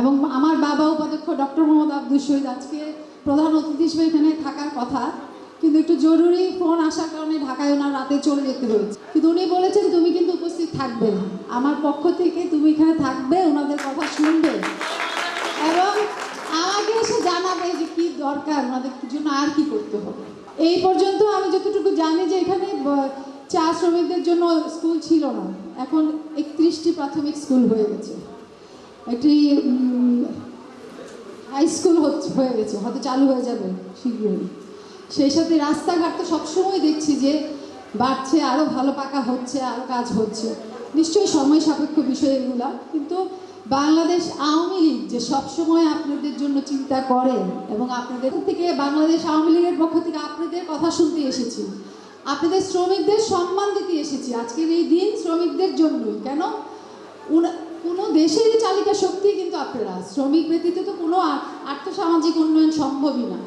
এবং আমার বাবা উপাধ্যক্ষ ডক্টর মোহাম্মদ আব্দুল শহীদ আজকে প্রধান অতিথি হিসেবে এখানে থাকার কথা। কিন্তু একটু জরুরি ফোন আসার কারণে ঢাকায় ওনার রাতে চলে যেতে হয়েছে। কিন্তু উনি বলেছেন, তুমি কিন্তু উপস্থিত থাকবে। আমার পক্ষ থেকে তুমি এখানে থাকবে, ওনাদের কথা শুনবে। এবং আমাকে এসে জানাবে যে কি দরকার, ওনাদের জন্য আর কি করতে হবে। এই পর্যন্ত আমি যতটুকু জানি যে এখানে চা শ্রমিকদের জন্য স্কুল ছিল না। এখন একত্রিশটি প্রাথমিক স্কুল হয়ে গেছে। একটি হাই স্কুল হয়ে গেছে, হয়তো চালু হয়ে যাবে, শীঘ্রই। সেই সাথে রাস্তাঘাট তো সবসময় দেখছি যে বাড়ছে আরও ভালো পাকা হচ্ছে আরও কাজ হচ্ছে। নিশ্চয়ই সময় সাপেক্ষ বিষয় কিন্তু বাংলাদেশ আওয়ামী লীগ যে সবসময় আপনাদের জন্য চিন্তা করেন এবং আপনাদের থেকে বাংলাদেশ আওয়ামী লীগের পক্ষ থেকে আপনাদের কথা শুনতে এসেছি, আপনাদের শ্রমিকদের সম্মান দিতে এসেছি। আজকের এই দিন শ্রমিকদের জন্যই। কেন? কোনো দেশেরই চালিকা শক্তি কিন্তু আপনারা শ্রমিক ব্যতীত তো কোনো আর্থসামাজিক উন্নয়ন সম্ভবই না।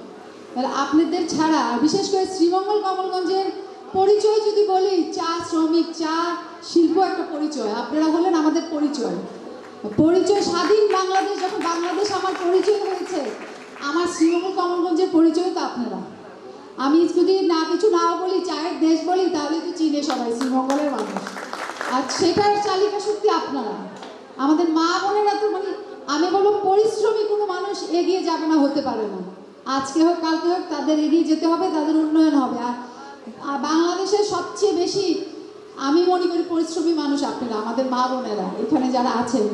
তাহলে আপনাদের ছাড়া, বিশেষ করে শ্রীমঙ্গল কমলগঞ্জের পরিচয় যদি বলি, চা শ্রমিক, চা শিল্প একটা পরিচয়। আপনারা হলেন আমাদের পরিচয়। পরিচয় স্বাধীন বাংলাদেশ, যখন বাংলাদেশ আমার পরিচয় হয়েছে, আমার শ্রীমঙ্গল কমলগঞ্জের পরিচয় তো আপনারা। আমি যদি না কিছু নাও বলি, চায়ের দেশ বলি, তাহলে তো চিনে সবাই শ্রীমঙ্গলের মানুষ। আর সেটার চালিকা শক্তি আপনারা। আমাদের মা বোনেরা তো মানে আমি বলব, পরিশ্রমী কোনো মানুষ এগিয়ে যাবে না, হতে পারে না। আজকে হোক, কালকে হোক, তাদের এগিয়ে যেতে হবে, তাদের উন্নয়ন হবে। আর বাংলাদেশের সবচেয়ে বেশি আমি মনে করি পরিশ্রমী মানুষ আপনারা, আমাদের মা বোনেরা, এখানে যারা আছেন,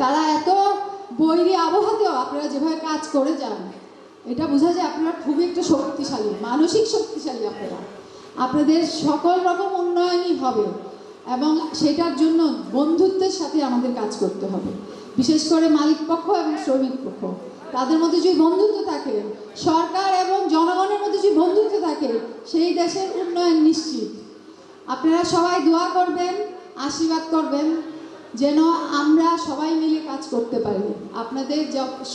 তারা এত বৈরী আবহাওয়াতেও আপনারা যেভাবে কাজ করে যান, এটা বোঝা যায় আপনারা খুবই একটা শক্তিশালী, মানসিক শক্তিশালী আপনারা। আপনাদের সকল রকম উন্নয়নই হবে। এবং সেটার জন্য বন্ধুত্বের সাথে আমাদের কাজ করতে হবে। বিশেষ করে মালিক পক্ষ এবং শ্রমিক পক্ষ। তাদের মধ্যে যদি বন্ধুত্ব থাকে, সরকার এবং জনগণের মধ্যে যদি বন্ধুত্ব থাকে, সেই দেশের উন্নয়ন নিশ্চিত। আপনারা সবাই দোয়া করবেন, আশীর্বাদ করবেন, যেন আমরা সবাই মিলে কাজ করতে পারি। আপনাদের যা-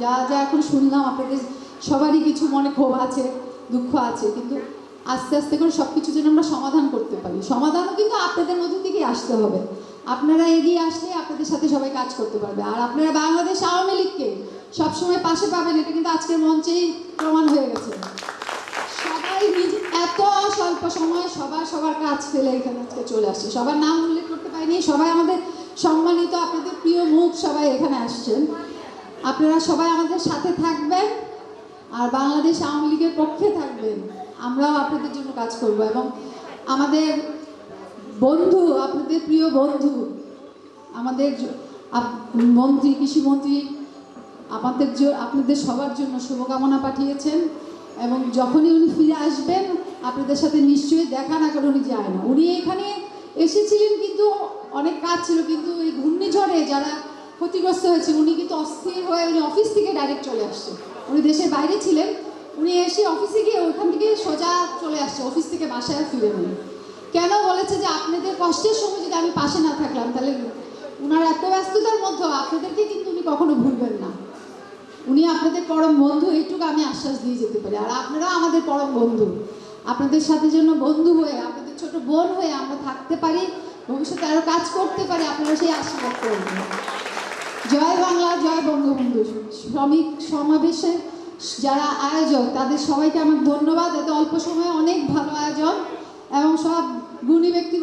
যা এখন শুনলাম, আপনাদের সবারই কিছু মনে ক্ষোভ আছে, দুঃখ আছে, কিন্তু আস্তে আস্তে করে সব কিছু যেন আমরা সমাধান করতে পারি। সমাধানও কিন্তু আপনাদের মধ্যে থেকেই আসতে হবে। আপনারা এগিয়ে আসলে আপনাদের সাথে সবাই কাজ করতে পারবে। আর আপনারা বাংলাদেশ আওয়ামী লীগকে সবসময় পাশে পাবেন, এটা কিন্তু আজকের মঞ্চেই প্রমাণ হয়ে গেছে। সবাই নিজ, এত স্বল্প সময়ে সবার সবার কাজ ফেলে এখানে আজকে চলে আসছে। সবার নাম উল্লেখ করতে পারিনি, সবাই আমাদের সম্মানিত, আপনাদের প্রিয় মুখ সবাই এখানে আসছেন। আপনারা সবাই আমাদের সাথে থাকবেন, আর বাংলাদেশ আওয়ামী লীগের পক্ষে থাকবেন। আমরাও আপনাদের জন্য কাজ করব এবং আমাদের বন্ধু, আপনাদের প্রিয় বন্ধু, আমাদের মন্ত্রী, কৃষিমন্ত্রী, আমাদের আপনাদের সবার জন্য শুভকামনা পাঠিয়েছেন এবং যখনই উনি ফিরে আসবেন, আপনাদের সাথে নিশ্চয়ই দেখা না করে উনি যায় না। উনি এখানে এসেছিলেন কিন্তু অনেক কাজ ছিল, কিন্তু এই ঘূর্ণিঝড়ে যারা ক্ষতিগ্রস্ত হয়েছে, উনি কিন্তু অস্থির হয়ে উনি অফিস থেকে ডাইরেক্ট চলে আসছে উনি দেশের বাইরে ছিলেন উনি এসে অফিসে গিয়ে ওইখান থেকে সোজা চলে আসছে। অফিস থেকে বাসায় ফিরে নেই। কেন বলেছে যে আপনাদের কষ্টের সময় যদি আমি পাশে না থাকলাম, তাহলে উনার এত ব্যস্ততার মধ্যে আপনাদেরকে কিন্তু উনি কখনো ভুলবেন না। উনি আপনাদের পরম বন্ধু, এইটুকু আমি আশ্বাস দিয়ে যেতে পারি। আর আপনারাও আমাদের পরম বন্ধু। আপনাদের সাথে জন্য বন্ধু হয়ে, আপনাদের ছোট বোন হয়ে আমরা থাকতে পারি, ভবিষ্যতে আরও কাজ করতে পারি, আপনারা সেই আশীর্বাদ করবেন জয় বাংলা, জয় বঙ্গবন্ধু। শ্রমিক সমাবেশের যারা আয়োজক, তাদের সবাইকে আমার ধন্যবাদ। এত অল্প সময়ে অনেক ভালো আয়োজন এবং সব গুণী ব্যক্তি